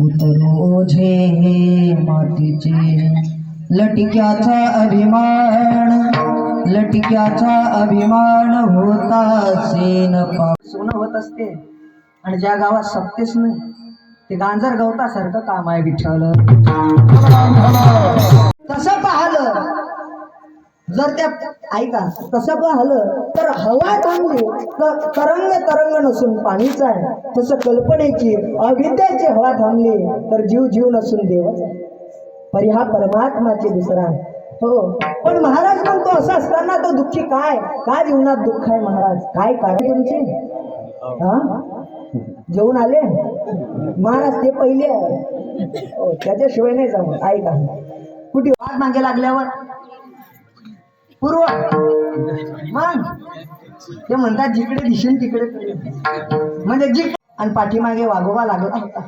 उतरो झे मातीचे. लटक्याचा अभिमान लटक्याचा अभिमान होता सेन सोनं होत असते. आणि ज्या गावात सप्तेच नाही ते गांजर गवतासारखं काम आहे विठ्ठल. तसं पाहिलं जर त्या ऐका तसं पाहिलं तर हवा थांबली तर तरंग तरंग नसून पाणीच आहे. तसं कल्पनेची अविद्याची हवा थांबली तर जीव जीव नसून देवच आहे. परी हा परमात्माची दुसरा आहे. हो पण महाराज म्हणतो असं असताना तो दुःखी काय? काय जीवनात दुःख आहे महाराज? काय कार्य तुमची? हा? जेवून आले? महाराज ते पहिले आहे. हो, त्याच्याशिवाय नाही जाऊ ऐका. कुठे वाद मागे लागल्यावर? पूर्व. मग. ते म्हणतात जिकडे दिशेन तिकडे म्हणजे जिक आणि पाठीमागे वाघोबा लागला होता.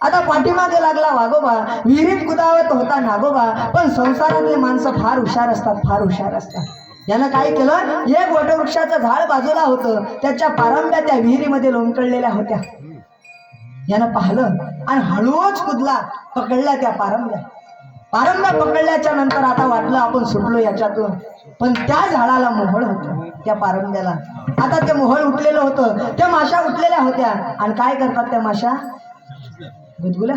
आता पाठीमागे लागला वाघोबा. विहिरीत कुदावत होता नागोबा. पण संसारातले माणसं फार हुशार असतात फार हुशार असतात. यानं काय केलं? एक वटवृक्षाचं झाड बाजूला होतं. त्याच्या पारंब्या त्या विहिरीमध्ये लोंबकळलेल्या होत्या. यानं पाहिलं आणि हळूच कुदला पकडल्या त्या पारंब्या. पारंब्या पकडल्याच्या नंतर आता वाटलं आपण सुटलो याच्यातून. पण त्या झाडाला मोहळ होतं त्या पारंब्याला. आता ते मोहळ उठलेलं होतं. त्या माशा उठलेल्या होत्या. आणि काय करतात त्या माशा? गुदगुल्या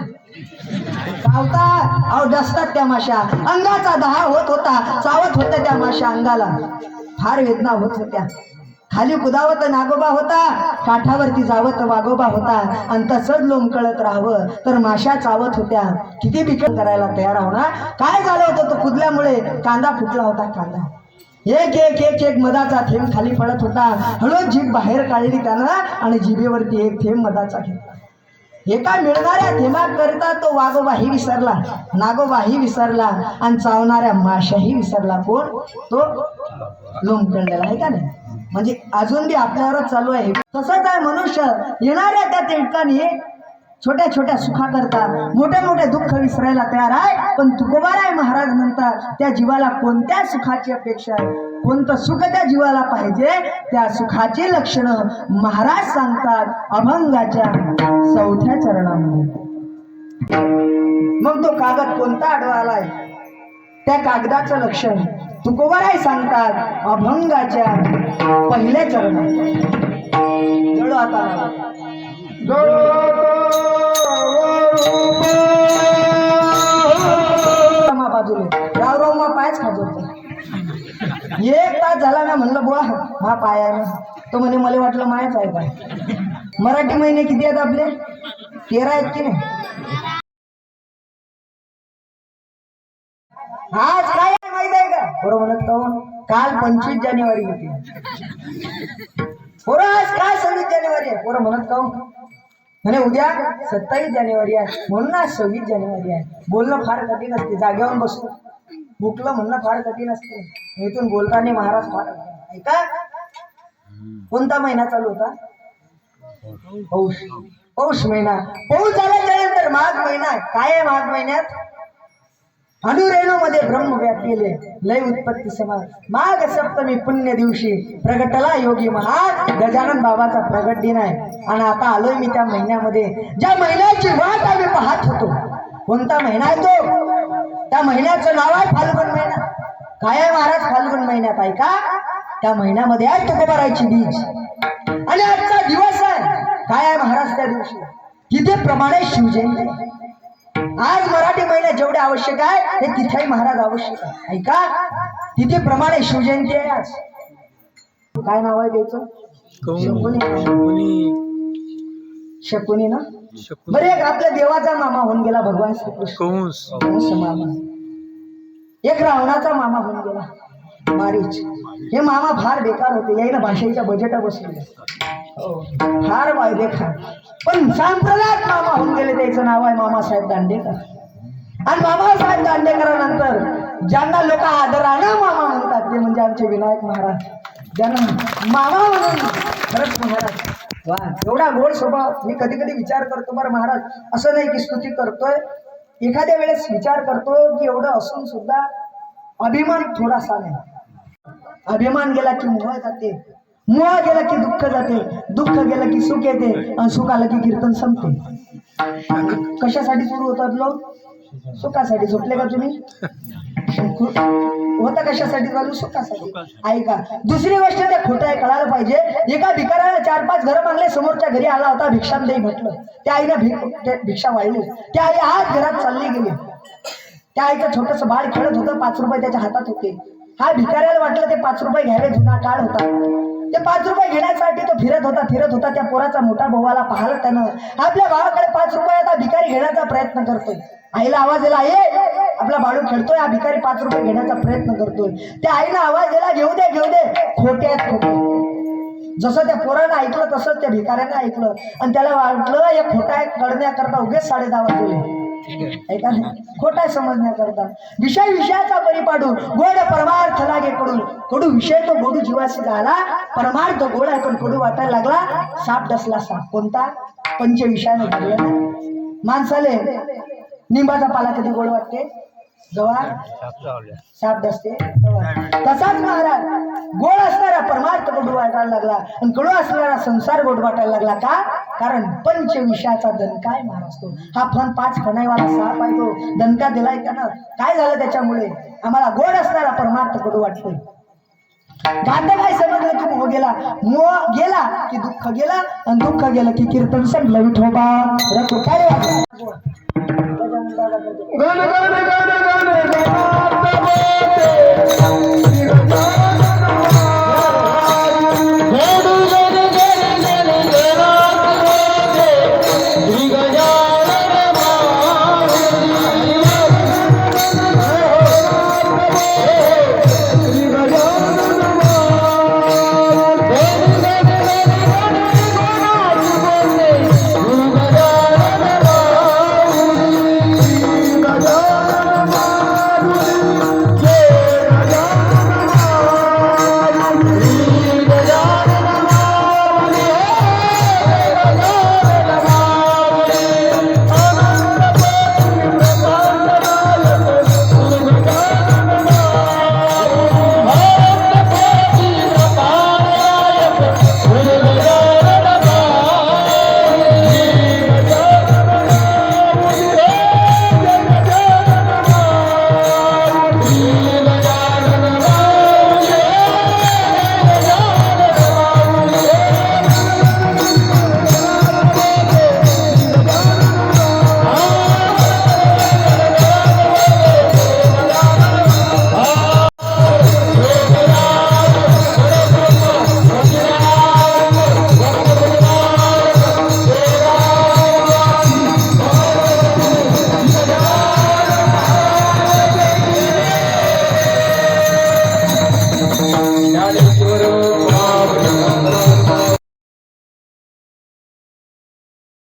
चावता अहो डसतात त्या माशा. अंगाचा दहा होत होता. चावत होत्या त्या माशा अंगाला. फार वेदना होत होत्या. खाली कुदावत नागोबा होता. काठावरती जावत वागोबा होता. आणि तसंच लोंबकळत राहावं. तर माशा चावत होत्या. किती बिकट करायला तयार होणार काय झालं होतं? तो कुदल्यामुळे कांदा फुटला होता कांदा. एक एक एक एक मधाचा थेंब खाली पडत होता. हळूच जीभ बाहेर काढली त्यानं आणि जिभेवरती एक थेंब मधाचा घेतला. एका मिळणाऱ्या थेंबाकरता तो वाघोबाही विसरला. नागोबाही विसरला. आणि चावणाऱ्या माशाही विसरला. कोण? तो लोंबकळलेला आहे का नाही? म्हणजे अजून बी आपल्यावरच चालू आहे. तसंच आहे मनुष्य. येणाऱ्या त्या ठिकाणी छोट्या छोट्या सुखाकरता मोठे मोठे दुःख विसरायला तयार आहे. पण तुकोबाराय महाराज म्हणतात त्या जीवाला कोणत्या सुखाची अपेक्षा आहे? कोणतं सुख त्या जीवाला पाहिजे? त्या सुखाची लक्षणं महाराज सांगतात अभंगाच्या चौथ्या चरणामध्ये. मग तो कागद कोणता आडवा आलाय? त्या कागदाचं लक्षण. तुकोबाराय सांगतात अभंगाच्या पहिल्या चरणात. आता. मा पायच खाजवतो. एक तास झाला ना म्हणलं बोळा हा पाय तो म्हणे मला वाटलं मायाच आहे काय मराठी महिने किती आहेत आपले? तेरा आहेत की नाही? आज काय आहे माहीत आहे का? बरोबर म्हणत काल पंचवीस जानेवारी होती. पोरं आज काय सव्वीस जानेवारी आहे? पोरं म्हणत का म्हणे उद्या सत्तावीस जानेवारी आहे. म्हणून आज सव्वीस जानेवारी आहे. बोलणं फार कठीण असते. जागेवर बसतो. भुकलं म्हणणं फार कठीण असते. इथून बोलताना महाराज फार ऐका. कोणता महिना चालू होता? पौष. पौष महिना. पौष झाल्याच्यानंतर माघ महिना काय आहे माघ महिन्यात? अनुरेणू मध्ये ब्रह्म व्यापलेले लय उत्पत्ती समाज माघ सप्तमी पुण्य दिवशी प्रगटला योगी महाग गजानन बाबाचा प्रगट दिन आहे. आणि आता आलोय मी त्या महिन्यामध्ये. ज्या महिन्याची वाट आम्ही पाहत होतो. कोणता महिना आहे तो? त्या महिन्याचं नाव आहे फाल्गुन महिना. काय आहे महाराज फाल्गुन महिन्यात ऐका त्या महिन्यामध्ये आहे तुकोबारायची बीज. आणि आजचा दिवस आहे. काय आहे महाराज त्या दिवशी? तिथे प्रमाणे शिवजयंती. आज मराठी महिन्यात जेवढे आवश्यक आहे हे तिथेही महाराज आवश्यक आहे. ऐका? तिथे प्रमाणे शिवजयंती आहे आज. काय नाव आहे त्याचं? शकुनी. शकुनी. ना? बरं एक आपल्या देवाचा मामा होऊन गेला भगवान श्रीकृष्ण. मामा. एक रावणाचा मामा होऊन गेला मारीच. हे मामा फार बेकार होते यायला भाषेच्या बजेट बसले हो. फार बाय बेकार पण सांप्रदायिक मामा होऊन गेले त्याचं नाव आहे मामासाहेब दांडेकर. आणि मामासाहेब दांडेकरानंतर ज्यांना लोक आदरानं मामा म्हणतात ते म्हणजे आमचे विनायक महाराज. ज्यांना मामा म्हणून खरंच महाराज. वा एवढा गोड स्वभाव. मी कधी कधी विचार करतो बरं महाराज असं नाही की स्तुती करतोय. एखाद्या वेळेस विचार करतो की एवढं असून सुद्धा अभिमान थोडासा नाही. अभिमान गेला की मोह जाते. मोह गेला की दुःख जाते. दुःख गेलं की सुख येते. आणि सुख आलं की कीर्तन संपते. कशासाठी सुरू होतात लोक? सुखासाठी झोपले का तुम्ही? होता कशासाठी चालू? सुखासाठी. ऐका दुसरी गोष्ट त्या खोटं आहे कळायला पाहिजे. एका भिकाऱ्याला चार पाच घरं मागले समोरच्या घरी आला होता भिक्षाम देई म्हटलं. त्या आईनं भिक्षा वाढली त्या आई आज घरात चालली गेली. त्या आईचं छोटस बाळ खेळत होतं पाच रुपये त्याच्या हातात होते. हा भिकाऱ्याला वाटलं ते पाच रुपये घ्यावे जुना काळ होता. ते पाच रुपये घेण्यासाठी तो फिरत होता फिरत होता. त्या पोराचा मोठा भावाला पाहिलं त्यानं. आपल्या भावाकडे पाच रुपये आता भिकारी घेण्याचा प्रयत्न करतोय. आईला आवाज दिला ये आपला बाळू खेळतोय हा भिकारी पाच रुपये घेण्याचा प्रयत्न करतोय. त्या आईला आवाज दिला घेऊ दे घेऊ दे खोटे आहेत खोटे जसं त्या पोरानं ऐकलं तसंच त्या भिकाऱ्यानं ऐकलं. आणि त्याला वाटलं हे खोटा आहे कळण्याकरता उगेच साडे दहा वाजले ऐका ना खोटा समजण्याकरता. विषय विषयाचा परिपाडू गोड परमार्थ लागे कडून कडू विषय तो गोडू जीवाशी झाला परमार्थ गोड आहे पण कडू वाटायला लागला साप डसला साप. कोणता? पंच विषयाने माणसाले निंबाचा पाला कधी गोड वाटते? जवळ शाब्द असते तसाच महाराज गोड असणारा परमार्थ गोड वाटायला लागला आणि कडू असणारा संसार गोड वाटायला लागला का? कारण पंच विषयाचा दणका आहे महाराज तो? हा फण पाच फणाईवाला सहा आहे दणका दिलाय त्यानं? काय झालं त्याच्यामुळे? आम्हाला गोड असणारा परमार्थ कडू वाटतोय. गाणं काय समजलं की मोह गेला? मोह गेला की दुःख गेला आणि दुःख गेलं की कीर्तन संपलं. विठोबा रखो काय वाटलं? गण गण गण गण गण